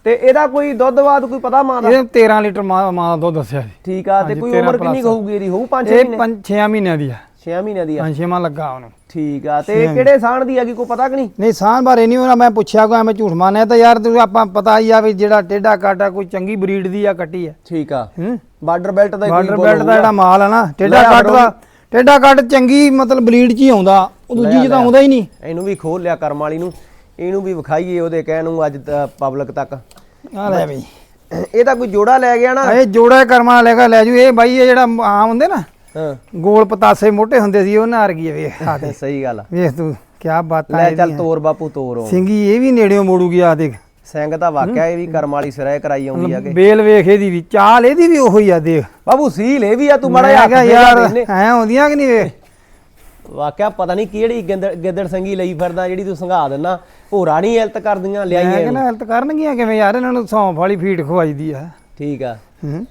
ਤੇ ਇਹਦਾ ਕੋਈ ਦੁੱਧ ਬਾਦ ਕੋਈ ਪਤਾ ਮਾਂ ਦਾ? ਇਹ 13 ਲੀਟਰ ਮਾਂ ਮਾਂ ਦਾ ਦੁੱਧ ਦੱਸਿਆ ਜੀ ਠੀਕ ਆ ਤੇ ਕੋਈ 13 ਉਮਰ ਕਿੰਨੀ ਹੋਊਗੀ ਇਹਦੀ? ਹੋਊ 5 ਇਹ ਮਹੀਨੇ? 5 6 ਮਹੀਨਿਆਂ ਦੀ ਆ। 6 ਮਹੀਨਿਆਂ ਦੀ ਆ। 5 ਛੇਵਾਂ ਲੱਗਾ ਉਹਨੂੰ। ਠੀਕ ਆ ਤੇ ਕਿਹੜੇ ਸਾਣ ਦੀ ਹੈਗੀ ਕੋਈ ਪਤਾ ਕਿ ਨਹੀਂ? ਨਹੀਂ ਸਾਹ ਬਾਰੇ ਨਹੀਂ ਉਹਨਾਂ ਮੈਂ ਪੁੱਛਿਆ ਕੋਈ ਐਵੇਂ ਝੂਠ ਮਾਨਿਆ ਤਾਂ ਯਾਰ ਤੂੰ ਆਪਾਂ ਪਤਾ ਹੀ ਆ ਵੀ ਜਿਹੜਾ ਟੇਡਾ ਕਾਟਾ ਕੋਈ ਚੰਗੀ ਬਰੀਡ ਦੀ ਆ ਕੱਟੀ ਆ। ਠੀਕ ਆ। ਹੂੰ? ਬਾਰਡਰ ਬੈਲਟ ਦਾ ਹੀ ਬਾਰਡਰ ਬੈਲਟ ਦਾ ਜਿਹੜਾ ਮਾਲ ਆ ਨਾ ਟੇਡਾ ਕੱਟ ਦਾ ਟੇਡਾ ਕੱਟ ਚੰਗੀ ਮਤਲਬ ਬਰੀਡ 'ਚ ਹੀ ਆਉਂਦਾ ਉਹ ਦੂਜੀ 'ਚ ਤਾਂ ਆਉਂਦਾ ਹੀ ਨਹੀਂ। ਇਹਨੂੰ ਵੀ ਖੋਲ ਲਿਆ ਕਰਮ ਵਾਲੀ ਨੂੰ ਇਹਨੂੰ ਵੀ ਵਿਖਾਈਏ ਉਹਦੇ ਕਹਿਣ ਨੂੰ ਅੱਜ ਪਬਲਿਕ ਤੱਕ। ਆ ਲੈ ਬਈ। ਇਹ ਤਾਂ ਕੋਈ ਜੋੜਾ ਲੈ ਗਿਆ ਨਾ। ਇਹ ਜੋੜਾ ਕਰਮਾ ਲੈ ਕੇ ਲੈ ਜੂ ਇਹ ਬਾਈ ਇਹ ਜਿਹੜਾ ਆਮ ਹੁੰਦੇ ਨਾ ਹਾਂ। ਗੋਲ ਪਤਾਸੇ ਮੋਟੇ ਹੁੰਦੇ ਸੀ ਉਹ ਨਾਰ ਗਈ ਵੇਖ। ਆ ਸਹੀ ਗੱਲ ਆ। ਵੇਖ ਤੂੰ ਕੀ ਬਾਤਾਂ ਲੈ ਚੱਲ ਇਹਦੀਆਂ। ਤੋਰ ਬਾਪੂ ਤੋਰ। ਸਿੰਗੀ ਇਹ ਵੀ ਨੇੜਿਓਂ ਮੋੜੂਗੀ ਆ ਦੇਖ। ਸਿੰਘ ਦਾ ਵਾਕਿਆ ਇਹ ਵੀ ਕਰਮ ਵਾਲੀ ਸਿਰੇ ਕਰਾਈ ਆਉਂਦੀ ਆ ਕਿ। ਬੇਲ ਵੇਖ ਇਹਦੀ ਵੀ ਚਾਲ ਇਹਦੀ ਵੀ ਉਹੀ ਆ ਦੇਖ। ਬਾਬੂ ਸੀਲ ਇਹ ਵੀ ਆ ਤੂੰ ਮਾੜਾ ਮੈਂ ਜਿਹਾ ਕਿਹਾ ਹੱਥ ਯਾਰ ਐ ਆਉਂਦੀਆਂ ਕਿ ਨਹੀਂ ਵੇਖ? ਵਾਕਿਆ ਪਤਾ ਨਹੀਂ ਕਿਹੜੀ ਗਿੱਦੜ ਗਿੱਦੜ ਸੰਗੀ ਲਈ ਫਿਰਦਾ ਜਿਹੜੀ ਤੂੰ ਸੰਘਾ ਦਿੰਨਾ। ਭੋਰਾ ਨਹੀਂ ਇਲਤ ਕਰਦੀਆਂ ਮੈਂ ਕਹਿੰਦਾ ਹੈਲਥ ਕਰਨਗੀਆਂ ਕਿਵੇਂ ਯਾਰ ਇਹਨਾਂ ਨੂੰ ਸੌਂਫ ਵਾਲੀ ਫੀਡ ਖਵਾਈਦੀ ਆ। ਠੀਕ ਆ। ਹੂੰ।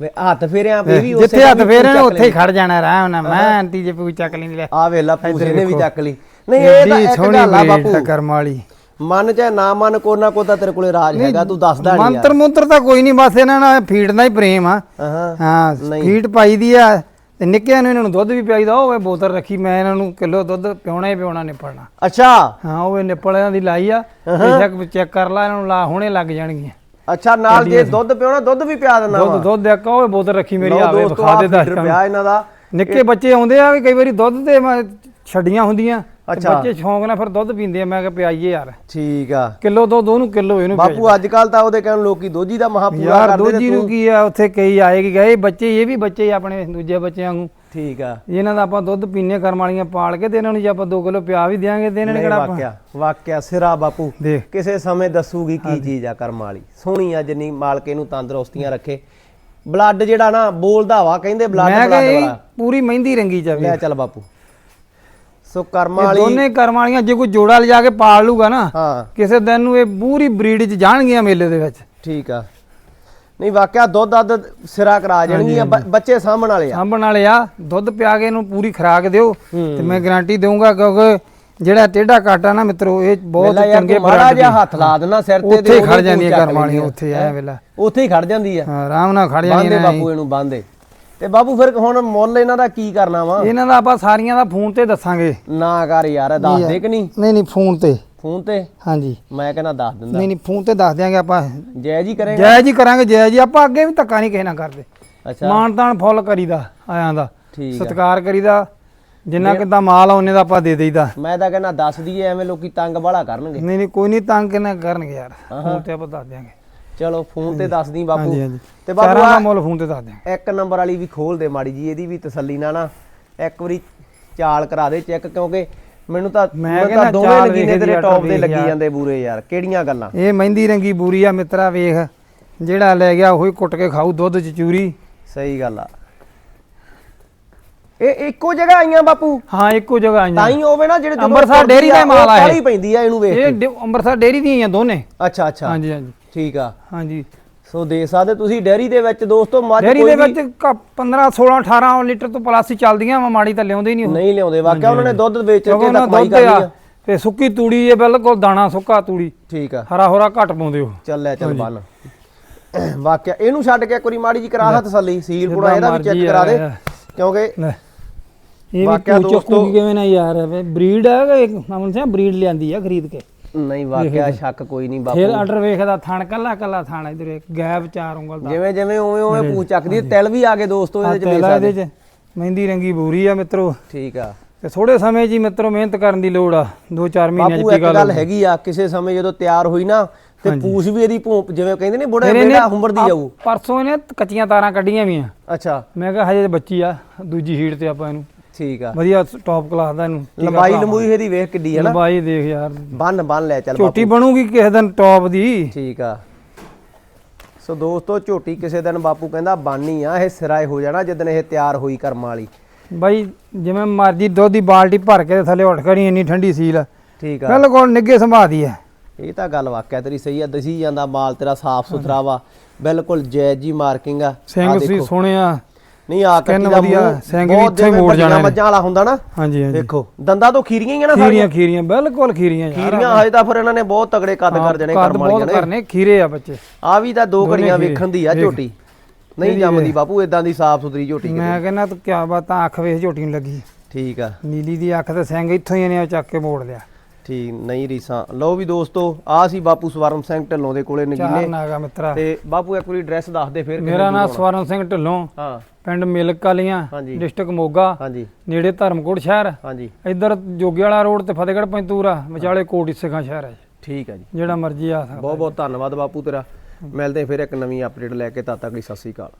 ਵੇ ਹੱਥ ਫੇਰਿਆ ਵੀ ਵੀ ਜਿੱਥੇ ਹੱਥ ਫੇਰੇ ਨੇ ਉੱਥੇ ਹੀ ਖੜ ਜਾਣਾ ਆਰਾਮ ਨਾਲ। ਮੈਂ ਆਂਟੀ ਜੇ ਪੂਛ ਚੱਕ ਲੈਣੀ ਲੈ ਆ ਵੇਲਾ ਪੂਸੇ ਨੇ ਵੀ ਚੱਕ ਲਈ। ਨਹੀਂ ਇਹ ਤਾਂ ਇੱਕ ਗੱਲ ਆ ਬਾਪੂ। ਕਰਮ ਵਾਲੀ ਮਨ ਚਾਹੇ ਨਾ ਮਨ ਕੋ ਨਾ ਕੋ ਤਾਂ ਤੇਰੇ ਕੋਲੇ ਰਾਜ ਹੈਗਾ ਤੂੰ ਦੱਸਦਾ ਨਹੀਂ ਮੰਤਰ ਮੁੰਤਰ ਤਾਂ ਕੋਈ ਨਹੀਂ ਬਸ ਇਹਨਾਂ ਨਾਲ ਫੀਡ ਦਾ ਹੀ ਪ੍ਰੇਮ ਆ। ਹਾਂ। ਫੀਡ ਪਾਈ ਦੀ ਆ ਤੇ ਨਿੱਕਿਆਂ ਨੂੰ ਇਹਨਾਂ ਨੂੰ ਦੁੱਧ ਵੀ ਪਿਆਈਦਾ ਹੋਵੇ ਬੋਤਲ ਰੱਖੀ ਮੈਂ ਇਹਨਾਂ ਨੂੰ ਕਿਲੋ ਦੁੱਧ ਪਿਉਣਾ ਹੀ ਪਿਉਣਾ ਨਿਪਲਣਾ ਅੱਛਾ। ਹਾਂ ਉਹ ਇਹਨਾਂ ਦੀ ਲਾਈ ਆ ਬੇਸ਼ੱਕ ਚੈੱਕ ਕਰ ਲਾ ਇਹਨਾਂ ਨੂੰ ਲਾ ਹੁਣੇ ਲੱਗ ਜਾਣਗੀਆਂ। ਅੱਛਾ ਨਾਲ ਜੇ ਦੁੱਧ ਪਿਉਣਾ ਦੁੱਧ ਵੀ ਪਿਆ ਦਿੰਦਾ ਦੁੱਧ ਦੁੱਧ ਇੱਕ ਹੋਵੇ ਬੋਤਲ ਰੱਖੀ ਮੇਰੀ ਆਵੇ ਵਿਖਾ ਦੇ ਦਰਸ਼ਕਾਂ ਪਿਆ ਇਹਨਾਂ ਦਾ। ਨਿੱਕੇ ਬੱਚੇ ਆਉਂਦੇ ਆ ਵੀ ਕਈ ਵਾਰੀ ਦੁੱਧ ਤੇ ਮੈਂ ਛੱਡੀਆਂ ਹੁੰਦੀਆਂ। ਅੱਛਾ। ਬੱਚੇ ਸ਼ੌਂਕ ਨਾਲ ਫਿਰ ਦੁੱਧ ਪੀਂਦੇ ਆ ਮੈਂ ਕਿਹਾ ਪਿਆਈਏ ਯਾਰ। ਠੀਕ ਆ। ਕਿਲੋ ਦੁੱਧ ਉਹਨੂੰ ਕਿਲੋ ਇਹਨੂੰ। ਬਾਪੂ ਅੱਜ ਕੱਲ ਤਾਂ ਉਹਦੇ ਕਹਿਣ ਲੋਕੀ ਦੋਜੀ ਦਾ ਮਹਾ ਪੂਰਾ ਯਾਰ ਕਰਦੇ ਦੋਜੀ ਨੂੰ ਕੀ ਆ ਉੱਥੇ ਕਈ ਆਏ ਕਿ ਗਏ ਬੱਚੇ ਇਹ ਵੀ ਬੱਚੇ ਆਪਣੇ ਦੂਜੇ ਬੱਚਿਆਂ ਨੂੰ ਠੀਕ ਆ। ਇਹਨਾਂ ਦਾ ਆਪਾਂ ਦੁੱਧ ਪੀਨੇ ਕਰਮ ਵਾਲੀਆਂ ਪਾਲ ਕੇ ਤੇ ਇਹਨਾਂ ਨੂੰ ਜੇ ਆਪਾਂ 2 ਕਿਲੋ ਪਿਆ ਵੀ ਦਿਆਂਗੇ ਤੇ ਇਹਨਾਂ ਨੇ ਕਿਹੜਾ ਵਾਕਿਆ ਵਾਕਿਆ ਸਿਰਾ ਬਾਪੂ। ਦੇਖ। ਕਿਸੇ ਸਮੇਂ ਦੱਸੂਗੀ ਕੀ ਚੀਜ਼ ਆ ਕਰਮ ਵਾਲੀ। ਸੋਹਣੀ ਆ ਜਿੰਨੀ ਮਾਲਕੇ ਨੂੰ ਤੰਦਰੁਸਤੀਆਂ ਰੱਖੇ। ਬਲੱਡ ਜਿਹੜਾ ਨਾ ਬੋਲਦਾ ਵਾ ਕਹਿੰਦੇ ਬਲੱਡ ਬਲੱਡ ਵਾਲਾ। ਪੂਰੀ ਮਹਿੰਦੀ ਰੰਗੀ ਜਾਵੇ। ਲੈ ਚੱਲ ਬਾਪੂ। ਸੋ ਕਰਮ ਵਾਲੀ ਦੋਨੇ ਕਰਮ ਵਾਲੀਆਂ ਜੇ ਕੋਈ ਜੋੜਾ ਲਿਜਾ ਕੇ ਪਾਲ ਲੂਗਾ ਨਾ ਕਿਸੇ ਦਿਨ ਨੂੰ ਇਹ ਪੂਰੀ ਬਰੀਡ 'ਚ ਜਾਣਗੀਆਂ ਮੇਲੇ ਦੇ ਵਿੱਚ। ਠੀਕ ਆ। ਨਹੀਂ ਵਾਕਿਆ ਦੁੱਧ ਦੱਧ ਸਿਰਾ ਕਰਾ ਜਾਣਗੀਆਂ ਬੱਚੇ ਸਾਹਮਣ ਵਾਲੇ ਆ। ਸਾਂਭਣ ਵਾਲੇ ਆ। ਦੁੱਧ ਪਿਆ ਕੇ ਇਹਨੂੰ ਪੂਰੀ ਖੁਰਾਕ ਦਿਓ ਹੂੰ। ਤੇ ਮੈਂ ਗਾਰੰਟੀ ਦਊਂਗਾ ਕਿਉਂਕਿ ਜਿਹੜਾ ਟੇਢਾ ਕਾਟਾ ਨਾ ਮਿੱਤਰੋ ਇਹ ਬਹੁਤ ਚੰਗੇ ਮਾੜਾ ਜਿਹਾ ਹੱਥ ਲਾ ਦੇਣਾ ਸਿਰ ਤੇ ਉੱਥੇ ਹੀ ਖੜ ਜਾਂਦੀਆਂ ਚੱਕ ਕਰਮ। ਉੱਥੇ ਐ ਵੇਲਾ। ਉੱਥੇ ਹੀ ਖੜ ਜਾਂਦੀ ਆ। ਹਾਂ, ਆਰਾਮ ਨਾਲ ਖੜ ਜਾਂਦੀਆਂ ਨੇ ਬਾਪੂ ਇਹਨੂੰ ਬਾਂਦੇ। ਤੇ ਬਾਪੂ ਫਿਰ ਹੁਣ ਮੁੱਲ ਇਹਨਾਂ ਦਾ ਕੀ ਕਰਨਾ ਵਾ? ਇਹਨਾਂ ਦਾ ਆਪਾਂ ਸਾਰੀਆਂ ਦਾ ਫੋਨ ਤੇ ਦੱਸਾਂਗੇ। ਨਾ ਕਰ ਯਾਰ ਦੱਸ ਦੇ ਕਿ ਨਹੀਂ? ਨਹੀਂ ਨਹੀਂ ਫੋਨ ਤੇ। ਫੋਨ ਤੇ? ਹਾਂਜੀ। ਮੈਂ ਕਹਿੰਦਾ ਦੱਸ ਦਿੰਦਾ। ਨਹੀਂ ਨਹੀਂ ਫੋਨ ਤੇ ਦੱਸ ਦਿਆਂਗੇ ਆਪਾਂ। ਜੈ ਜੀ ਕਰੇਗਾ? ਜੈ ਜੀ ਕਰਾਂਗੇ ਜੈ ਜੀ ਆਪਾਂ ਅੱਗੇ ਵੀ ਧੱਕਾ ਨਹੀਂ ਕਿਸੇ ਨਾਲ ਕਰਦੇ। ਅੱਛਾ। ਮਾਣ ਤਾਣ ਫੁੱਲ ਕਰੀਦਾ ਆਇਆਂ ਦਾ। ਠੀਕ ਆ। ਸਤਿਕਾਰ ਕਰੀਦਾ। ਜਿੰਨਾ ਕਿਦਾਂ ਮਾਲ ਆ ਉਹਨੇ ਦਾ ਆਪਾਂ ਦੇ ਦੇਈਦਾ। ਮੈਂ ਤਾਂ ਕਹਿੰਦਾ ਦੱਸ ਦਈਏ ਐਵੇਂ ਲੋਕੀ ਤੰਗ ਬਾਲਾ ਕਰਨਗੇ। ਨਹੀਂ ਨਹੀਂ ਕੋਈ ਨਹੀਂ ਤੰਗ ਕਿੰਨਾ ਕਰਨਗੇ ਯਾਰ। ਫੋਨ ਤੇ ਆਪਾਂ ਦੱਸ ਦਿਆਂਗੇ। ਚਲੋ ਫੋਨ ਤੇ ਦੱਸ ਦੀ ਬਾਪੂ। ਹਾਂਜੀ ਹਾਂਜੀ। ਤੇ ਬਾਪੂ ਆਹ ਮੁੱਲ ਫੋਨ ਤੇ ਦੱਸ ਦਿਆਂਗੇ। ਇੱਕ ਨੰਬਰ ਵਾਲੀ ਵੀ ਖੋਲ ਦੇ ਮਾੜੀ ਜੀ ਇਹਦੀ ਵੀ ਤਸੱਲੀ ਨਾਲ ਨਾ। ਇੱਕ ਵਾਰੀ ਚਾਲ ਕਰਾ ਦੇ ਚੈੱਕ ਕਿਉਂਕਿ ਮੈਨੂੰ ਤਾਂ ਮੈਂ ਕਹਿੰਦਾ ਤਾਂ ਦੋਵੇਂ ਨਗੀਨੇ ਤੇਰੇ ਟੌਪ ਦੇ ਲੱਗੀ। ਜਾਂਦੇ ਬੂਰੇ ਯਾਰ ਕਿਹੜੀਆਂ ਗੱਲਾਂ? ਇਹ ਮਹਿੰਦੀ ਰੰਗੀ ਬੂਰੀ ਆ ਮਿੱਤਰਾ ਵੇਖ। ਜਿਹੜਾ ਲੈ ਗਿਆ ਉਹੀ ਕੁੱਟ ਕੇ ਖਾਊ ਦੁੱਧ ਚ ਚੂਰੀ। ਸਹੀ ਗੱਲ ਆ। ਇਹ ਇੱਕੋ ਜਗ੍ਹਾ ਆਈਆਂ ਬਾਪੂ। ਹਾਂ ਇੱਕੋ ਜਗ੍ਹਾ ਆਈਆਂ। ਤਾਂ ਹੀ ਹੋਵੇ ਨਾ ਜਿਹੜੇ ਅੰਮ੍ਰਿਤਸਰ ਡੇਅਰੀ ਦਾ ਮਾਲ ਆ ਇਹ। ਪੈਂਦੀ ਆ ਇਹਨੂੰ ਵੇਖ ਇਹ ਅੰਮ੍ਰਿਤਸਰ ਡੇਅਰੀ ਦੀਆਂ ਆਈਆਂ ਦੋਨੇ। ਅੱਛਾ ਅੱਛਾ। ਹਾਂਜੀ ਹਾਂਜੀ। ਠੀਕ ਆ। ਹਾਂਜੀ। ਸੋ ਦੇ ਸਕਦੇ ਤੁਸੀਂ ਡੈਰੀ ਦੇ ਵਿੱਚ ਦੋਸਤੋ ਮੱਝ ਕੋਈ ਦੇ ਵਿੱਚ ਕ- 15 16 18 ਲੀਟਰ ਤੋਂ ਪਲੱਸ ਹੀ ਚੱਲਦੀਆਂ ਵਾ ਮਾੜੀ ਤਾਂ ਲਿਆਉਂਦੇ ਨਹੀਂ ਉਹ। ਨਹੀਂ ਲਿਆਉਂਦੇ ਵਾਕਿਆ ਉਹਨਾਂ ਨੇ ਦੁੱਧ ਵੇਚ ਕੇ ਤਾਂ ਕਮਾਈ ਕਰਨੀ ਆ ਤੇ ਸੁੱਕੀ ਤੂੜੀ ਇਹ ਬਿਲਕੁਲ ਦਾਣਾ ਸੁੱਕਾ ਤੂੜੀ ਠੀਕ ਆ। ਹਰਾ ਹੋਰਾ ਘੱਟ ਪਾਉਂਦੇ ਉਹ। ਚੱਲ ਲੈ ਚੱਲ ਬੰਨ। ਵਾਕਿਆ ਇਹਨੂੰ ਛੱਡ ਕੇ ਵਾਰੀ ਮਾੜੀ ਜੀ ਕਰਾ ਹੱਥ ਤਸੱਲੀ ਸੀਲ ਪੁਣਾ ਇਹਦਾ ਵੀ ਚੈੱਕ ਕਰਾ ਦੇ। ਕਿਉਂਕਿ ਇਹ ਵੀ ਵਾਕਿਆ ਦੋਸਤੋ- ਕਿਵੇਂ ਨਾ ਯਾਰ ਬਰੀਡ ਹੈ ਅਮਨ ਸਿੰਘ ਬਰੀਡ ਲਿਆਂਦੀ ਆ ਖਰੀਦ ਕੇ। ਨਹੀਂ ਵਾਕਿਆ ਸ਼ੱਕ ਕੋਈ ਨਹੀਂ ਫਿਰ ਬਾਪੂ ਆਰਡਰ ਵੇਖਦਾ ਥਣ ਕੱਲਾ ਕੱਲਾ ਥਣ ਇਧਰ ਇੱਕ ਗੈਪ ਚਾਰ ਉਂਗਲ ਦਾ। ਜਿਵੇਂ ਜਿਵੇਂ ਉਵੇਂ ਉਵੇਂ ਪੂਛ ਚੱਕਦੀ ਹੈ, ਤਿਲ ਵੀ ਆ ਗਏ ਦੋਸਤੋ ਇਹਦੇ ਚ ਤੇਲਾ ਬੇਸਾ ਇਹਦੇ ਚ। ਮਹਿੰਦੀ ਰੰਗੀ ਬੂਰੀ ਆ ਮਿੱਤਰੋ। ਠੀਕ ਆ। ਤੇ ਥੋੜੇ ਸਮੇਂ 'ਚ ਹੀ ਮਿੱਤਰੋ ਮਿਹਨਤ ਕਰਨ ਦੀ ਲੋੜ ਆ 2-4 ਮਹੀਨਿਆਂ 'ਚ ਬਾਪੂ ਇੱਕ ਗੱਲ ਗੱਲ ਹੈਗੀ ਆ ਕਿਸੇ ਸਮੇਂ ਜਦੋਂ ਤਿਆਰ ਹੋਈ ਨਾ ਤੇ ਪੂਛ ਵੀ ਇਹਦੀ ਭੂਪ ਜਿਵੇਂ ਕਹਿੰਦੇ ਨੇ ਬੁੜੇ ਬੇੜਾ ਹੁੰਬਰਦੀ ਆ- ਜਾਊ। ਪਰਸੋਂ ਇਹਨੇ ਕੱਚੀਆਂ ਤਾਰਾਂ ਕੱਢੀਆਂ ਵੀਆਂ ਅੱਛਾ। ਮੈਂ ਕਿਹਾ ਹਜੇ ਬੱਚੀ ਆ ਦੂਜੀ ਹੀਟ ਤੇ ਆਪਾਂ ਇਹਨੂੰ। ਠੀਕ ਆ। ਵਧੀਆ ਟੌਪ ਕਲਾਸ ਦਾ ਇਹਨੂੰ। ਲੰਬਾਈ। ਲੰਬੂਈ ਇਹਦੀ ਵੇਖ ਕਿੱਡੀ ਹੈ ਨਾ। ਲੰਬਾਈ ਦੇਖ ਯਾਰ। ਬੰਨ ਬੰਨ ਲੈ ਚੱਲ ਝੋਟੀ ਬਣੂਗੀ ਕਿਸੇ ਦਿਨ ਟੌਪ ਦੀ। ਠੀਕ ਆ। ਸੋ ਦੋਸਤੋ ਝੋਟੀ ਕਿਸੇ ਦਿਨ ਬਾਪੂ ਕਹਿੰਦਾ ਬਾਨੀ ਆ ਇਹ ਸਿਰਾਏ ਹੋ ਜਾਣਾ ਜਦੋਂ ਇਹ ਤਿਆਰ ਹੋਈ ਕਰਮ ਵਾਲੀ। ਬਾਈ ਜਿਵੇਂ ਮਰਜ਼ੀ ਦੁੱਧ ਦੀ ਬਾਲਟੀ ਭਰ ਕੇ ਥੱਲੇ ਉੱਠ ਖੜੀ ਇੰਨੀ ਠੰਡੀ ਸੀਲ। ਠੀਕ ਆ। ਬਿਲਕੁਲ ਨਿੱਗੇ ਸੰਭਾਦੀ ਹੈ। ਇਹ ਤਾਂ ਗੱਲ ਵਾਕਿਆ ਤੇਰੀ ਸਹੀ ਆ ਦਸੀ ਜਾਂਦਾ ਮਾਲ ਤੇਰਾ ਸਾਫ਼ ਸੁਥਰਾ ਵਾ। ਬਿਲਕੁਲ ਜੈਜ ਮਾਰਕਿੰਗ ਆ। ਸਿੰਘ ਸੀ। ਸੋਹਣਿਆ ਨਹੀਂ ਆ ਕੱਟੀ ਦਾ ਵਧੀਆ, ਸਿੰਘ ਵੀ ਬਹੁਤ ਇੱਥੇ ਮੋੜ ਜਾਣਾ। ਮੱਝਾਂ ਵਾਲਾ ਹੁੰਦਾ ਨਾ ਹਾਂਜੀ ਹਾਂਜੀ ਦੇਖੋ ਦੰਦਾਂ ਤੋਂ ਖੀਰੀਆਂ ਹੀ ਆ ਨਾ ਖੀਰੀਆਂ ਸਾਰੀਆਂ ਖੀਰੀਆਂ ਬਿਲਕੁਲ ਖੀਰੀਆਂ ਯਾਰ ਖੀਰੀਆਂ ਹਜੇ ਤਾਂ ਫਿਰ ਇਹਨਾਂ ਨੇ ਬਹੁਤ ਤਗੜੇ ਕੱਦ ਕਰ ਕੱਦ ਕਰਮ ਬਹੁਤ ਵਾਲੀਆਂ ਨੇ ਕਰਨੇ ਖੀਰੇ ਆ ਬੱਚੇ ਆ ਵੀ ਤਾਂ ਦੋ ਘੜੀਆਂ। ਵੇਖਣ ਦੀ ਆ। ਝੋਟੀ ਨਹੀਂ ਜੰਮਦੀ। ਬਾਪੂ ਇਦਾਂ ਦੀ ਸਾਫ਼ ਸੁਥਰੀ ਝੋਟੀ। ਮੈਂ ਕਹਿੰਦਾ ਤੂੰ ਕਿਆ ਬਾਤਾਂ ਅੱਖ ਵੇਖ ਝੋਟੀ ਨੂੰ ਲੱਗੀ ਠੀਕ ਆ ਨੀਲੀ ਦੀ ਅੱਖ ਤੇ ਸਿੰਘ ਇੱਥੋਂ ਹੀ ਇਹਨੇ ਚੱਕ ਕੇ ਮੋੜ ਲਿਆ ਠੀਕ ਨਹੀਂ ਰੀਸਾਂ। ਲਓ ਵੀ ਦੋਸਤੋ ਆ ਸੀ ਬਾਪੂ ਸਵਰਨ ਸਿੰਘ ਢਿੱਲੋਂ ਦੇ ਕੋਲੇ ਚਾਰ ਨਗੀਨੇ ਨਾਗਾ ਮਿੱਤਰਾ। ਤੇ ਬਾਪੂ ਇੱਕ ਵਾਰੀ ਐਡਰੈਸ ਦੱਸ ਦੇ ਫਿਰ ਮੇਰਾ ਨਾਮ। ਸਵਰਨ ਸਿੰਘ ਢਿੱਲੋਂ। ਹਾਂ। ਪਿੰਡ ਮਿਲਕ ਵਾਲੀਆਂ ਹਾਂਜੀ। ਡਿਸਟ੍ਰਿਕਟ ਮੋਗਾ। ਹਾਂਜੀ। ਨੇੜੇ ਧਰਮਕੋਟ ਸ਼ਹਿਰ। ਹਾਂਜੀ। ਇੱਧਰ ਜੋਗੀ ਵਾਲਾ ਰੋਡ ਤੇ ਫਤਿਹਗੜ੍ਹ ਪੰਤੂਰਾ ਵਿਚਾਲੇ ਕੋਟੀ ਸਿੱਖਾਂ ਸ਼ਹਿਰ ਹੈ ਠੀਕ ਆ ਜੀ। ਜਿਹੜਾ ਮਰਜ਼ੀ ਆ ਸਕਦਾ ਬਹੁਤ ਬਹੁਤ ਧੰਨਵਾਦ ਬਾਪੂ ਤੇਰਾ। ਮਿਲਦੇ ਹਾਂ ਫਿਰ ਇੱਕ ਨਵੀਂ ਅਪਡੇਟ ਲੈ ਕੇ। ਤਦ ਤੱਕ ਲਈ ਸਤਿ ਸ੍ਰੀ ਅਕਾਲ।